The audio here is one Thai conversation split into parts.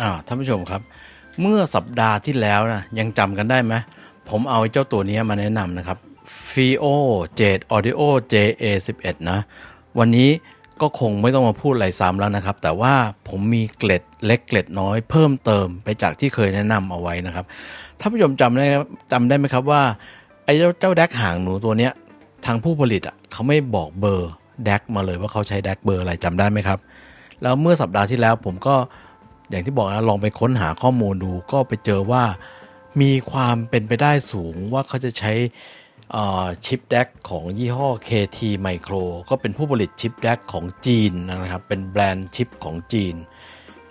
อ่าท่านผู้ชมครับ เมื่อสัปดาห์ที่แล้วนะยังจำกันได้ไหมผมเอาเจ้าตัวนี้มาแนะนำนะครับ FIO Jade Audio JA11 นะ วันนี้ก็คงไม่ต้องมาพูดอะไรซ้ำแล้วนะครับ แต่ว่าผมมีเกล็ดเล็กเกล็ดน้อยเพิ่มเติมไปจากที่เคยแนะนำเอาไว้นะครับท่านผู้ชมจำได้จำได้ไหมครับว่าไอ้เจ้าเจ้าแดกหางหนูตัวเนี้ยทางผู้ผลิตอะเขาไม่บอกเบอร์แดกมาเลยว่าเขาใช้แดกเบอร์อะไรจำได้ไหมครับ แล้วเมื่อสัปดาห์ที่แล้วผมก็ อย่างที่บอกนะลองไปค้นหาข้อมูลดูก็ไปเจอว่ามีความเป็นไปได้สูงว่าเขาจะใช้ชิปแดกของยี่ห้อ KT Micro ก็เป็นผู้ผลิตชิปแดกของจีนนะครับ เป็นแบรนด์ชิปของจีน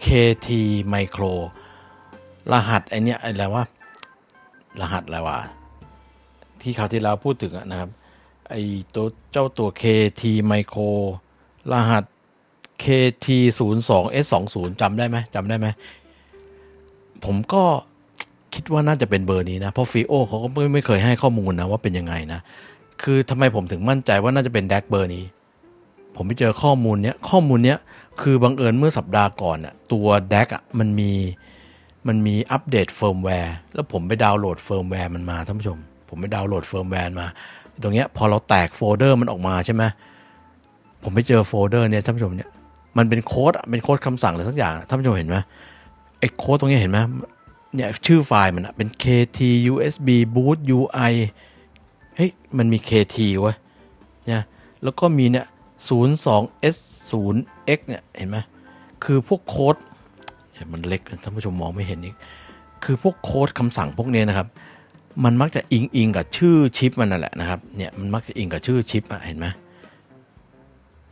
KT Micro รหัสไอเนี้ยอะไรว่ารหัสอะไรวะที่คราวที่แล้วพูดถึงนะครับไอตัวเจ้าตัว KT Micro รหัส KT 0 2 S 2 0 จำได้ไหมจำได้ไหม ผมก็คิดว่าน่าจะเป็นเบอร์นี้นะ เพราะฟีโอเขาก็ไม่ไม่เคยให้ข้อมูลนะว่าเป็นยังไงนะ คือทำไมผมถึงมั่นใจว่าน่าจะเป็นแดกเบอร์นี้ ผมไปเจอข้อมูลเนี้ย ข้อมูลเนี้ยคือบังเอิญเมื่อสัปดาห์ก่อนอะตัวแดกอะมันมีมันมีอัปเดตเฟิร์มแวร์แล้วผมไปดาวน์โหลดเฟิร์มแวร์มันมาท่านผู้ชม ผมไปดาวน์โหลดเฟิร์มแวร์มา ตรงเนี้ยพอเราแตกโฟลเดอร์มันออกมาใช่ไหมผมไปเจอโฟลเดอร์เนี่ยท่านผู้ชมเนี่ย มันเป็นโค้ดเป็นโค้ดคำสั่งอะไรสักอย่างท่านผู้ชมเห็นไหมไอ้โค้ดตรงนี้เห็นไหมเนี่ยชื่อไฟล์มันเป็น kt usb boot ui เฮ้ยมันมี kt เว้เนี่ยแล้วก็มีเนี่ย02 s 0 x เนี่ยเห็นไหมคือพวกโค้ดเห็นมันเล็กท่านผู้ชมมองไม่เห็นอีกคือพวกโค้ดคำสั่งพวกนี้นะครับ มันมักจะอิงอิงกับชื่อชิปมันนั่นแหละนะครับเนี่ยมันมักจะอิงกับชื่อชิปอะเห็นไหม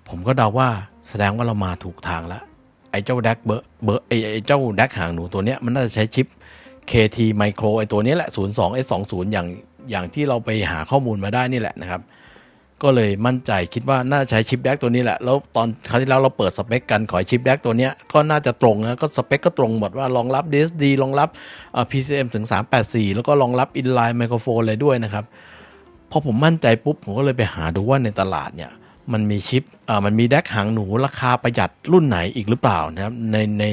ผมก็เดาว่า แสดงว่าเรามาถูกทางแล้วไอ้เจ้าแดกเบอร์เบอร์ไอ้ไอ้เจ้าแดกหางหนูตัวเนี้ยมันน่าจะใช้ชิป KT Micro ไอ้ตัวนี้แหละ 02 S20 อย่างอย่างที่เราไปหาข้อมูลมาได้นี่แหละนะครับ ก็เลยมั่นใจคิดว่าน่าใช้ชิปแดกตัวนี้แหละ แล้วตอนคราวที่แล้วเราเปิดสเปคกันขอชิปแดกตัวเนี้ยก็น่าจะตรงนะก็สเปคก็ตรงหมดว่ารองรับ DSD รองรับเอ่อ PCM ถึง 384 แล้วก็รองรับ inline microphone เลยด้วยนะครับพอผมมั่นใจปุ๊บผมก็เลยไปหาดูว่าในตลาดเนี่ย มันมีชิปอ่ามันมีแดกหางหนูราคาประหยัดรุ่นไหนอีกหรือเปล่านะครับในใน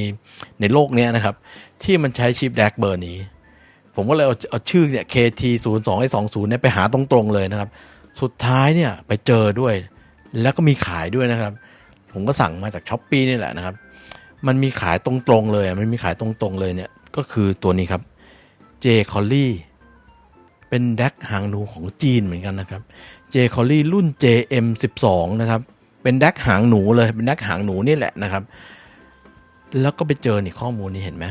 ในโลกนี้นะครับ ที่มันใช้ชิปแดกเบอร์นี้ ผมก็เลยเอาเอาชื่อเนี่ย KT 0 2 2 0เนี่ยไปหาตรงๆเลยนะครับ สุดท้ายเนี่ยไปเจอด้วย แล้วก็มีขายด้วยนะครับ ผมก็สั่งมาจากช้อปปีนี่แหละนะครับ มันมีขายตรงๆเลยมันมีขายตรงๆเลยเนี่ยก็คือตัวนี้ครับ J c o l l y เป็นแดกหางหนูของจีนเหมือนกันนะครับ J c o l l y รุ่น JM12 นะครับ เป็นแดกหางหนูเลย เป็นแดกหางหนูนี่แหละนะครับ แล้วก็ไปเจอนี่ข้อมูลนี้เห็นไหม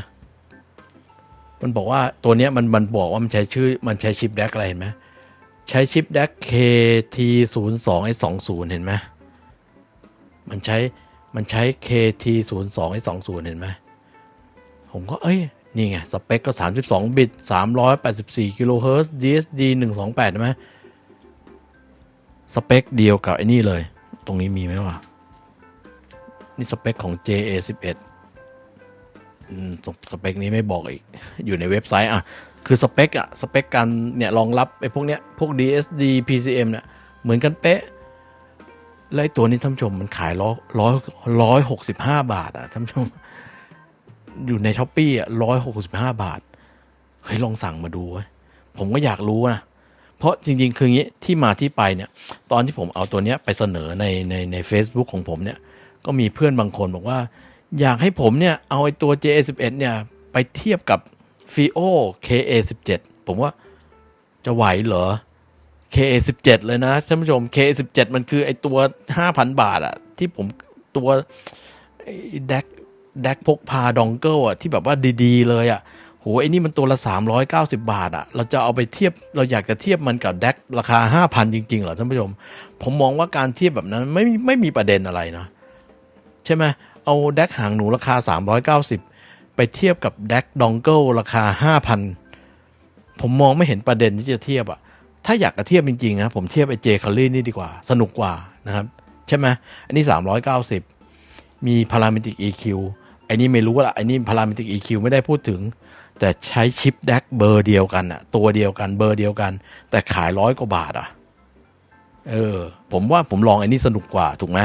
มันบอกว่าตัวเนี้ยมันมันบอกว่ามันใช้ชื่อมันใช้ชิปแดกอะไรเห็นไหมใช้ชิปแดก KT02 ไอ้20 เห็นไหมมันใช้มันใช้ KT02 ไอ้20 เห็นไหมผมก็เอ้ยนี่ไง สเปคก็ 32 บิต 384 กิโลเฮิรตซ์ DSD 128ใช่ไหม สเปคเดียวกับไอ้นี่เลย ตรงนี้มีไหมวะ นี่สเปคของ JA11 อืมสเปคนี้ไม่บอกอีก อยู่ในเว็บไซต์อะ คือสเปคอะสเปคการเนี่ยรองรับไอ้พวกเนี้ย พวก DSD PCM เนี่ยเหมือนกันเป๊ะแล้วไอ้ตัวนี้ท่านชมมันขายร้อยร้อยร้อยหกสิบห้าบาทอะท่านชม อยู่ในช้อปปี้อะร้อยหกสิบห้าบาท เฮ้ยลองสั่งมาดูเว้ยผมก็อยากรู้นะ เพราะจริง ๆ คืออย่างนี้ที่มาที่ไปเนี่ยตอนที่ผมเอาตัวเนี้ยไปเสนอในในใน a c e b o o k ของผมเนี่ยก็มีเพื่อนบางคนบอกว่า อยากให้ผมเนี่ยเอาไอ้ตัว JA11 เนี่ยไปเทียบกับ FIO KA17 ผมว่าจะไหวเหรอ KA17 เลยนะท่านผู้ชม KA17 มันคือไอ้ตัว 5,000 บาทอะที่ผมตัวแดกแดกพกพาดองเกิลอะที่แบบว่าดี ๆ เลยอะ ไอ้นี่มันตัวละ 390 บาทอะเราจะเอาไปเทียบเราอยากจะเทียบมันกับแดกราคา 5,000 จริง ๆ เหรอท่านผู้ชม ผมมองว่าการเทียบแบบนั้นไม่ไม่มีประเด็นอะไรนะ ใช่ไหมเอาแดกหางหนูราคา 390 ไปเทียบกับแดกดองเกิลราคา 5,000 ผมมองไม่เห็นประเด็นที่จะเทียบอะถ้าอยากจะเทียบจริงๆนะผมเทียบไอ้เจคารี่นี่ดีกว่า สนุกกว่านะครับใช่ไหมอันนี้ 390 มีพารามิติก EQ ไอ้นี่ไม่รู้ละไอ้นี่พารามิติก EQ ไม่ได้พูดถึง แต่ใช้ชิปแดกเบอร์เดียวกันอะตัวเดียวกันเบอร์เดียวกัน แต่ขายร้อยกว่าบาทอะเออ ผมว่าผมลองไอ้นี่สนุกกว่าถูกไหม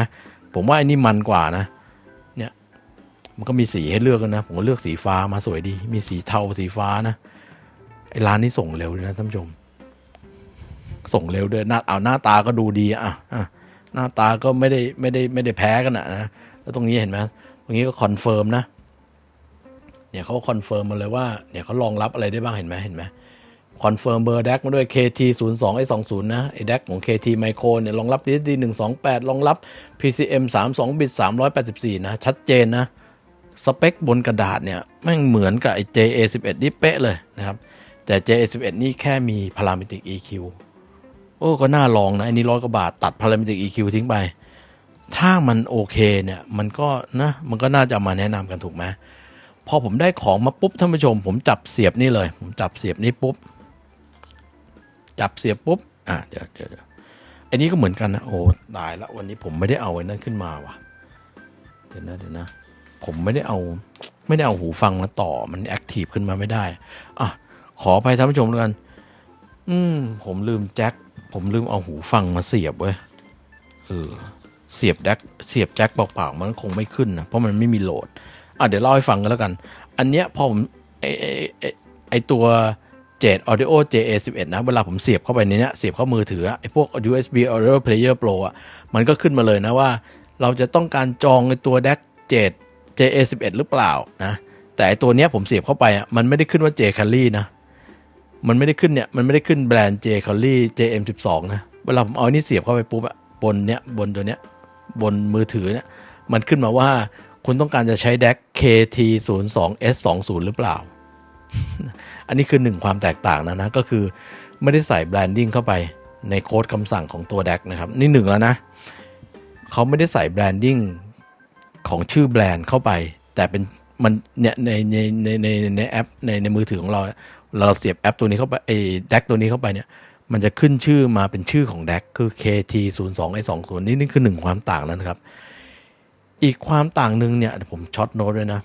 ผมว่าไอ้นี่มันกว่านะ เนี่ย มันก็มีสีให้เลือกนะ ผมก็เลือกสีฟ้ามาสวยดี มีสีเทาสีฟ้านะไอ้ร้านนี้ส่งเร็วนะท่านผู้ชม ส่งเร็วด้วยหน้าเอาหน้าตาก็ดูดีอะอะหน้าตาก็ไม่ได้ไม่ได้ไม่ได้แพ้กันอะนะแล้วตรงนี้เห็นไหมตรงนี้ก็คอนเฟิร์มนะ เนี่ยเขาคอนเฟิร์มมาเลยว่าเนี่ยเขารองรับอะไรได้บ้างเห็นไหมเห็นไหมคอนเฟิร์มเบอร์ DAC มาด้วย KT 0 2 i 2 0 นะไอ้ DAC ของ KT Micro เนี่ยรองรับ DSD 128 รองรับ PCM 32 bit 384 นะ ชัดเจนนะ สเปคบนกระดาษเนี่ยแม่งเหมือนกับไอ้ JA11 นี่เป๊ะเลยนะครับ แต่ JA11 นี่แค่มี Parametric EQ โอ้ก็น่าลองนะ อันนี้ร้อยกว่าบาทตัด Parametric EQ ทิ้งไป ถ้ามันโอเคเนี่ย มันก็นะมันก็น่าจะมาแนะนำกันถูกไหม พอผมได้ของมาปุ๊บท่านผู้ชม ผมจับเสียบนี่เลย ผมจับเสียบนี่ปุ๊บ จับเสียบปุ๊บ อะเดี๋ยวเดี๋ยวเดี๋ยวอันนี้ก็เหมือนกันนะโอ้ตายแล้ววันนี้ผมไม่ได้เอาไอ้นั่นขึ้นมาว่ะเดี๋ยวนะเดี๋ยวนะผมไม่ได้เอา ไม่ได้เอาหูฟังมาต่อมันแอคทีฟขึ้นมาไม่ได้อะขอไปท่านผู้ชมแล้วกัน อืม ผมลืมแจ็คผมลืมเอาหูฟังมาเสียบเว้ยเออเสียบแจ็คเสียบแจ็คเปล่าๆมันคงไม่ขึ้นนะเพราะมันไม่มีโหลด อะเดี๋ยวเล่าให้ฟังกันแล้วกัน อันเนี้ยพอผมไอไอไอไอตัวเจด Audio JA11 นะ เวลาผมเสียบเข้าไปในเนี้ยเสียบเข้ามือถือไอพวก USB Audio Player Pro อะมันก็ขึ้นมาเลยนะว่า เราจะต้องการจองไอตัว DAC 7 JA11 หรือเปล่านะแต่ตัวเนี้ยผมเสียบเข้าไปอะมันไม่ได้ขึ้นว่า J c a l l y นะมันไม่ได้ขึ้นเนี่ยมันไม่ได้ขึ้นแบรนด์ J c a l l y JM12 นะเวลาผมเอาอันนี้เสียบเข้าไปปุ๊บอะบนเนี้ยบนตัวเนี้ยบนมือถือเนี่ยมันขึ้นมาว่า คุณต้องการจะใช้ DAC KT02S20 หรือเปล่า อันนี้คือหนึ่งความแตกต่างนะนะ ก็คือไม่ได้ใส่แบรนดิ้งเข้าไปในโค้ดคำสั่งของตัว DAC นะครับ นี่หนึ่งแล้วนะ เขาไม่ได้ใส่แบรนดิ้งของชื่อแบรนด์เข้าไป แต่เป็นมันเนี่ยในในในในในแอปในในมือถือของเรา เราเสียบแอปตัวนี้เข้าไปไอ้ DAC ตัวนี้เข้าไปเนี่ยมันจะขึ้นชื่อมาเป็นชื่อของ DAC คือ KT02i20 นี่นี่คือหนึ่งความต่างแล้วนะครับ อีกความต่างหนึ่งเนี่ยผมช็อตโน้ตด้วยนะ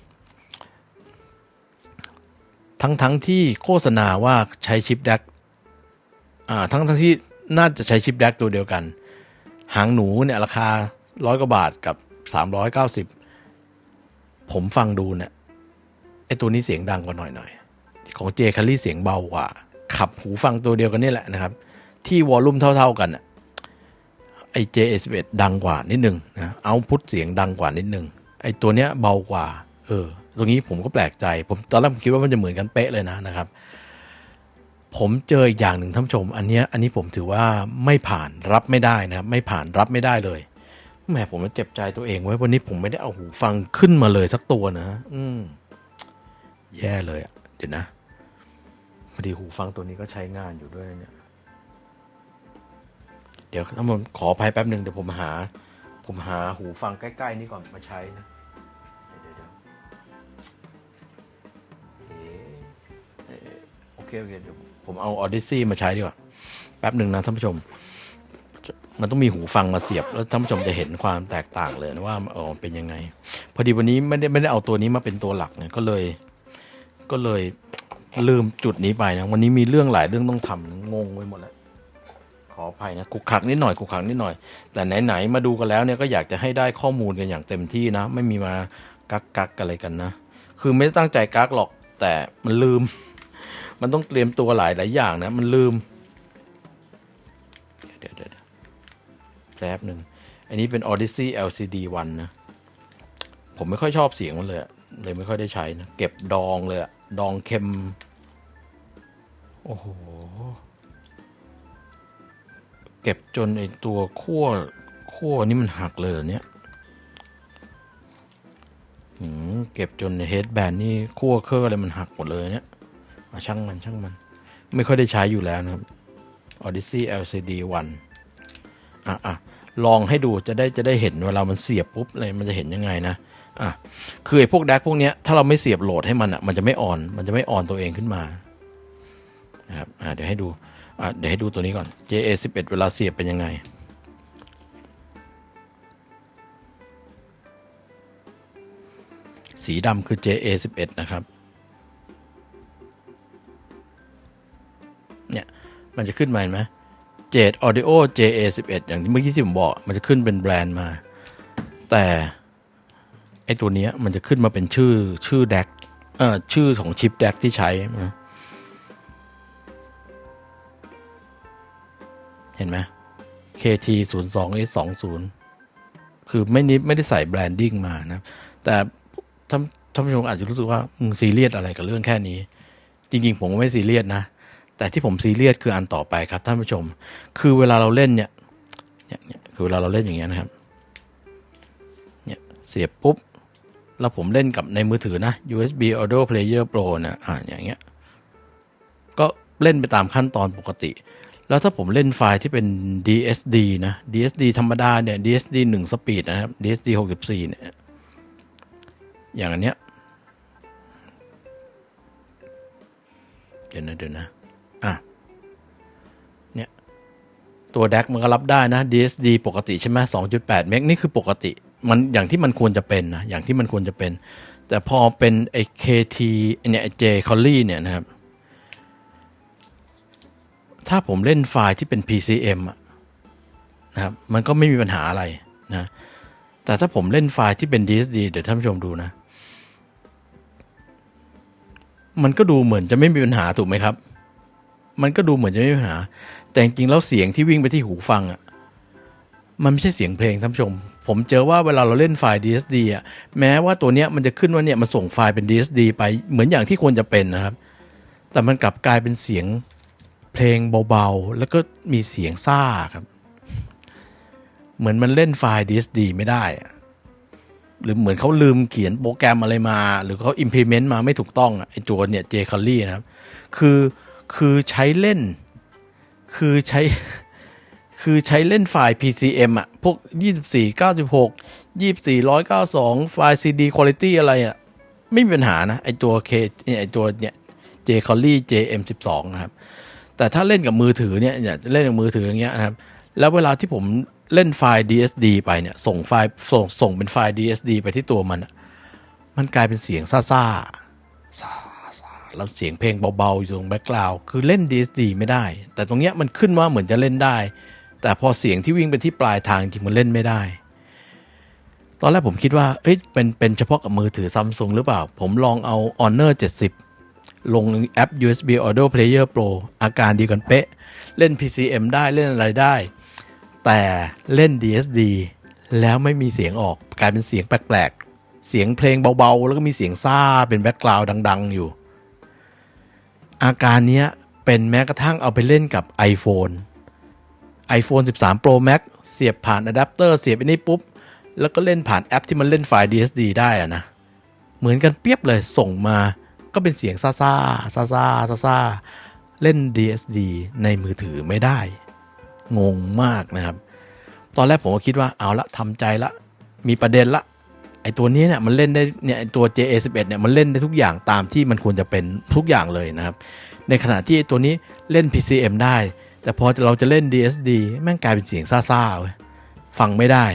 ทั้งทั้งที่โฆษณาว่าใช้ชิป DAC อ่าทั้งทั้งที่น่าจะใช้ชิป DAC ตัวเดียวกัน หางหนูเนี่ยราคาร้อยกว่าบาทกับสามร้อยเก้าสิบผมฟังดูเนี่ยไอตัวนี้เสียงดังกว่าหน่อยหน่อยๆของเจคัลลี่เสียงเบากว่า ขับหูฟังตัวเดียวกันนี่แหละนะครับ ที่วอลลุ่มเท่า ๆกันน่ะ อ JS11 ดังกว่านิดนึงนะเอาพุทเสียงดังกว่านิดนึงไอตัวเนี้ยเบากว่า เออ ตรงนี้ผมก็แปลกใจ ผมตอนแรกผมคิดว่ามันจะเหมือนกันเป๊ะเลยนะนะครับ ผมเจออีกอย่างหนึ่งท่านชม อันเนี้ยอันนี้ผมถือว่าไม่ผ่านรับไม่ได้นะครับไม่ผ่านรับไม่ได้เลยแหมผมเจ็บใจตัวเองไว้วันนี้ผมไม่ได้เอาหูฟังขึ้นมาเลยสักตัวนะอืมแย่เลยอะเดี๋ยวนะพอดีหูฟังตัวนี้ก็ใช้งานอยู่ด้วยนะเนี่ย เดี๋ยวท่านผมขอภัยแป๊บหนึ่งเดี๋ยวผมหา ผมหาหูฟังใกล้ ๆ นี่ก่อนมาใช้นะโอเคโอเคเดี๋ยวผมเอา Odyssey มาใช้ดีกว่า แป๊บหนึ่งนะท่านผู้ชม มันต้องมีหูฟังมาเสียบ แล้วท่านผู้ชมจะเห็นความแตกต่างเลยนะว่าเออเป็นยังไง พอดีวันนี้ไม่ได้ไม่ได้เอาตัวนี้มาเป็นตัวหลักเนี่ยก็เลย ก็เลยลืมจุดนี้ไปนะวันนี้มีเรื่องหลายเรื่องต้องทำงงไปหมดแล้ว ขออภัยนะกุกขักนิดหน่อยกุกขักนิดหน่อย แต่ไหนๆมาดูกันแล้วเนี่ยก็อยากจะให้ได้ข้อมูลกันอย่างเต็มที่นะ ไม่มีมากักกักอะไรกันนะ คือไม่ตั้งใจกักหรอกแต่มันลืม มันต้องเตรียมตัวหลายหลายอย่างนะ มันลืมเดี๋ยวเดี๋ยวแป๊บหนึ่งอันนี้เป็น Odyssey LCD 1 นะ ผมไม่ค่อยชอบเสียงมันเลยเลยไม่ค่อยได้ใช้นะ เก็บดองเลยดองเค็ม โอ้โห ก็บจนไอตัวขั้วขั้วนี่มันหักเลยเนี่ยเก็บจนเฮดแบนนี่ขั้วเครื่องอะไรมันหักหมดเลยเนี่ยช่างมันช่างมัน ไม่ค่อยได้ใช้อยู่แล้วนะครับ Odyssey LCD 1อะอะลองให้ดูจะได้จะได้เห็นเวลามันเสียบปุ๊บเลยมันจะเห็นยังไงนะอะคือไอ้พวกแดกพวกเนี้ยถ้าเราไม่เสียบโหลดให้มันอะมันจะไม่ออน มันจะไม่ออนตัวเองขึ้นมานะครับอ่าเดี๋ยวให้ดู เดี๋ยวให้ดูตัวนี้ก่อน JA11 เวลาเสียบเป็นยังไง สีดำคือ JA11 นะครับ เนี่ย มันจะขึ้นมาเห็นไหม Jade Audio JA11 อย่างที่เมื่อกี้ที่ผมบอก มันจะขึ้นเป็นแบรนด์มา แต่ไอ้ตัวนี้มันจะขึ้นมาเป็นชื่อชื่อแดกเอ่อชื่อของชิปแดกที่ใช้นะ เห็นไหม KT 0 2 S 2 0คือไม่นิดไม่ได้ใส่แบรนดิ้งมานะ แต่ท่านท่านผู้ชมอาจจะรู้สึกว่ามึงซีเรียสอะไรกับเรื่องแค่นี้ จริง ๆ ผมไม่ซีเรียสนะ แต่ที่ผมซีเรียสคืออันต่อไปครับท่านผู้ชม คือเวลาเราเล่นเนี่ยเนี่ยเนี่ยคือเวลาเราเล่นอย่างเงี้ยนะครับเนี่ยเสียบปุ๊บ แล้วผมเล่นกับในมือถือนะ USB Audio Player Pro นะอ่าอย่างเงี้ยก็เล่นไปตามขั้นตอนปกติ แล้วถ้าผมเล่นไฟล์ที่เป็น DSD นะ DSD ธรรมดาเนี่ย DSD 1 Speed นะครับ DSD 64 เนี่ย อย่างอันเนี้ย เดี๋ยวนะเดี๋ยวนะ อะ เนี่ย ตัว DAC มันก็รับได้นะ DSD ปกติใช่ไหม2.8 เมกนี่คือปกติ มันอย่างที่มันควรจะเป็นนะ อย่างที่มันควรจะเป็น แต่พอเป็นไอ้ KT เนี่ย J Collie เนี่ยนะครับ ถ้าผมเล่นไฟล์ที่เป็น PCM นะครับ มันก็ไม่มีปัญหาอะไรนะ แต่ถ้าผมเล่นไฟล์ที่เป็น DSD เดี๋ยวท่านผู้ชมดูนะ มันก็ดูเหมือนจะไม่มีปัญหาถูกไหมครับ มันก็ดูเหมือนจะไม่มีปัญหา แต่จริงๆแล้วเสียงที่วิ่งไปที่หูฟังอะ มันไม่ใช่เสียงเพลงท่านผู้ชม ผมเจอว่าเวลาเราเล่นไฟล์ DSD อะ แม้ว่าตัวเนี้ยมันจะขึ้นว่าเนี่ยมันส่งไฟล์เป็น DSD ไป เหมือนอย่างที่ควรจะเป็นนะครับ แต่มันกลับกลายเป็นเสียง เพลงเบาๆ แล้วก็มีเสียงซ่าครับ เหมือนมันเล่นไฟล์ DSD ไม่ได้ หรือเหมือนเขาลืมเขียนโปรแกรมอะไรมา หรือเขา implement มาไม่ถูกต้องอะไอตัวเนี่ย J c o l l y นะครับ คือคือใช้เล่น คือใช้คือใช้เล่นไฟล์ PCM อะพวก 24 96 24 192 ไฟล์ CD quality อะไรอะไม่มีปัญหานะ ไอตัว K ไอตัวเนี่ย J c o l l y JM12 นะครับ แต่ถ้าเล่นกับมือถือเนี่ยเล่นกับมือถืออย่างเงี้ยนะครับแล้วเวลาที่ผมเล่นไฟล์ DSD ไปเนี่ยส่งไฟล์ส่งส่งเป็นไฟล์ DSD ไปที่ตัวมัน มันกลายเป็นเสียงซ่าซ่าซ่าซ่าแล้วเสียงเพลงเบาๆ อยู่ตรงแบ็กกราวด์คือเล่น DSD ไม่ได้ แต่ตรงเนี้ยมันขึ้นว่าเหมือนจะเล่นได้ แต่พอเสียงที่วิ่งไปที่ปลายทางจริงมันเล่นไม่ได้ ตอนแรกผมคิดว่าเอ้ยเป็นเป็นเฉพาะกับมือถือซัมซุงหรือเปล่า ผมลองเอา Honor 70 ลงแอป USB Audio Player Pro อาการดีกันเป๊ะ เล่น PCM ได้เล่นอะไรได้ แต่เล่น DSD แล้วไม่มีเสียงออกกลายเป็นเสียงแปลกๆ เสียงเพลงเบาๆ แล้วก็มีเสียงซ่าเป็นแบ็กกราวด์ดัง ๆ อยู่ อาการนี้เป็นแม้กระทั่งเอาไปเล่นกับ iPhone iPhone 13 Pro Max เสียบผ่านอะแดปเตอร์เสียบอันนี้ปุ๊บ แล้วก็เล่นผ่านแอปที่มันเล่นไฟล์ DSD ได้อะนะ เหมือนกันเปียบเลยส่งมา ก็เป็นเสียงซ่าซ่าซ่าซ่าซ่าซาเล่น DSD ในมือถือไม่ได้ งงมากนะครับ ตอนแรกผมก็คิดว่าเอาละทำใจละมีประเด็นละไอตัวนี้เนี่ยมันเล่นได้เนี่ยตัว JA11 เนี่ยมันเล่นได้ทุกอย่างตามที่มันควรจะเป็นทุกอย่างเลยนะครับ ในขณะที่ไอตัวนี้เล่น PCM ได้ แต่พอเราจะเล่น DSD แม่งกลายเป็นเสียงซ่าๆเว้ยฟังไม่ได้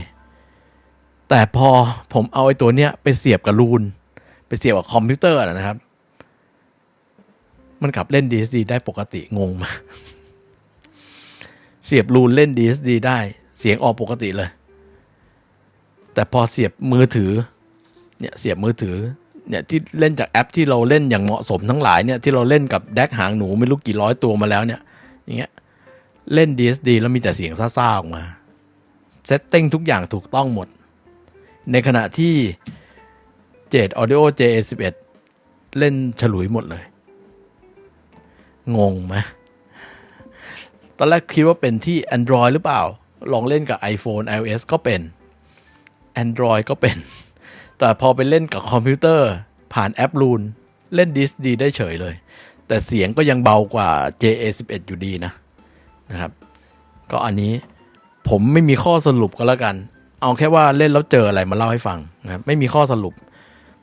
แต่พอผมเอาไอตัวเนี้ยไปเสียบกับรูนไปเสียบกับคอมพิวเตอร์นะครับ มันกลับเล่น DSD ได้ปกติงงมา เสียบรูนเล่น DSD ได้เสียงออกปกติเลย แต่พอเสียบมือถือเนี่ยเสียบมือถือเนี่ยที่เล่นจากแอปที่เราเล่นอย่างเหมาะสมทั้งหลายเนี่ยที่เราเล่นกับแดกหางหนูไม่รู้กี่ร้อยตัวมาแล้วเนี่ยอย่างเงี้ยเล่น DSD แล้วมีแต่เสียงซ่าๆออกมาเซตติ้งทุกอย่างถูกต้องหมด ในขณะที่ Jet Audio JA11 เล่นฉลุยหมดเลย งงไหมตอนแรกคิดว่าเป็นที่ Android หรือเปล่า ลองเล่นกับ iPhone iOS ก็เป็น Android ก็เป็น แต่พอไปเล่นกับคอมพิวเตอร์ ผ่านแอป Loon เล่น DSD ได้เฉยเลย แต่เสียงก็ยังเบากว่า JA11 อยู่ดีนะนะครับ ก็อันนี้ผมไม่มีข้อสรุปก็แล้วกัน เอาแค่ว่าเล่นแล้วเจออะไรมาเล่าให้ฟังนะครับไม่มีข้อสรุป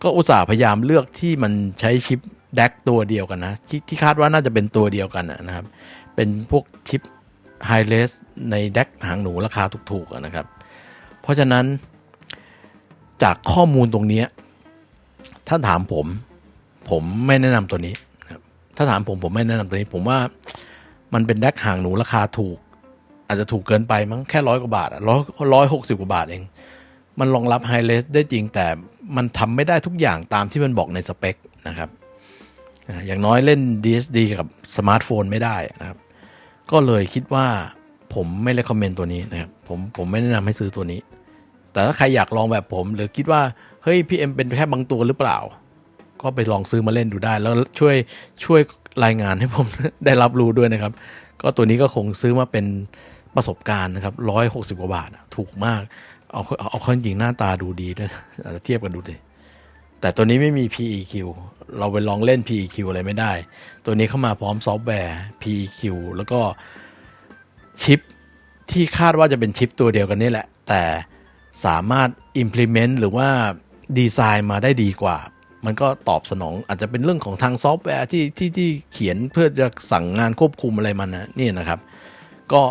ก็อุตส่าห์พยายามเลือกที่มันใช้ชิป แดกตัวเดียวกันนะที่ที่คาดว่าน่าจะเป็นตัวเดียวกันนะครับ เป็นพวกชิปไฮเลสในแดกหางหนูราคาถูกๆนะครับ เพราะฉะนั้นจากข้อมูลตรงนี้ ถ้าถามผม ผมไม่แนะนำตัวนี้ ถ้าถามผมผมไม่แนะนำตัวนี้ ผมว่ามันเป็นแดกหางหนูราคาถูก อาจจะถูกเกินไปมั้งแค่ร้อยกว่าบาทร้อยร้อยหกสิบกว่าบาทเอง มันรองรับไฮเ e สได้จริงแต่มันทำไม่ได้ทุกอย่างตามที่มันบอกในสเปคนะครับ อย่างน้อยเล่น DSD กับสมาร์ทโฟนไม่ได้นะครับ ก็เลยคิดว่าผมไม่เลคคอมเมนต์ตัวนี้นะครับผมผมไม่แนะนำให้ซื้อตัวนี้ แต่ถ้าใครอยากลองแบบผม หรือคิดว่า เฮ้ยพี่เอ็มเป็นแค่บางตัวหรือเปล่า ก็ไปลองซื้อมาเล่นดูได้ แล้วช่วยช่วยรายงานให้ผมได้รับรู้ด้วยนะครับ ก็ตัวนี้ก็คงซื้อมาเป็นประสบการณ์นะครับร้อยหกสิบกว่าบาทถูกมาก เอาเอาเอาเข้าจริงหน้าตาดูดีด้วยนะอาจจะเทียบกันดูดิ แต่ตัวนี้ไม่มี PEQ เราไปลองเล่น PEQ อะไรไม่ได้ ตัวนี้เข้ามาพร้อมซอฟต์แวร์ PEQ แล้วก็ชิปที่คาดว่าจะเป็นชิปตัวเดียวกันนี่แหละ แต่สามารถ implement หรือว่าดีไซน์มาได้ดีกว่า มันก็ตอบสนองอาจจะเป็นเรื่องของทางซอฟต์แวร์ที่ที่ที่เขียนเพื่อจะสั่งงานควบคุมอะไรมันนะนี่นะครับ ก็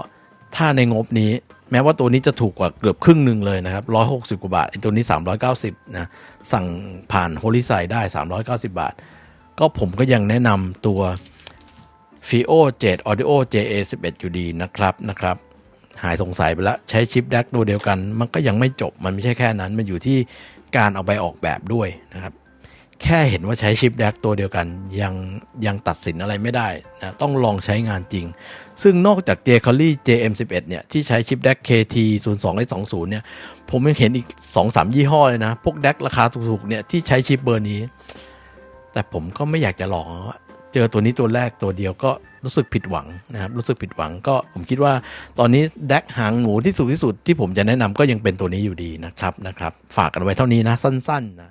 ถ้าในงบนี้ แม้ว่าตัวนี้จะถูกกว่าเกือบครึ่งหนึ่งเลยนะครับร้อยหกสิบกว่าบาทไอ้ตัวนี้390นะสั่งผ่านโฮลิไซได้390บาท ก็ผมก็ยังแนะนำตัว FIO 7 Audio JA11 อยู่ดีนะครับนะครับ หายสงสัยไปแล้วใช้ชิปแดกตัวเดียวกัน มันก็ยังไม่จบมันไม่ใช่แค่นั้น มันอยู่ที่การเอาไปออกแบบด้วยนะครับ แค่เห็นว่าใช้ชิปแดกตัวเดียวกันยังยังตัดสินอะไรไม่ได้นะต้องลองใช้งานจริง ซึ่งนอกจาก j c o l l y JM11 เนี่ยที่ใช้ชิปแดก KT 0 2 20เนี่ยผมยังเห็นอีก 2-3 ยี่ห้อเลยนะ พวกแดกราคาถูกๆเนี่ยที่ใช้ชิปเบอร์นี้ แต่ผมก็ไม่อยากจะลองเจอตัวนี้ตัวแรกตัวเดียวก็รู้สึกผิดหวังนะครับรู้สึกผิดหวังก็ผมคิดว่าตอนนี้แดกหางหมูที่สุดที่สุดที่ผมจะแนะนำก็ยังเป็นตัวนี้อยู่ดีนะครับนะครับฝากกันไว้เท่านี้นะสั้นๆนะ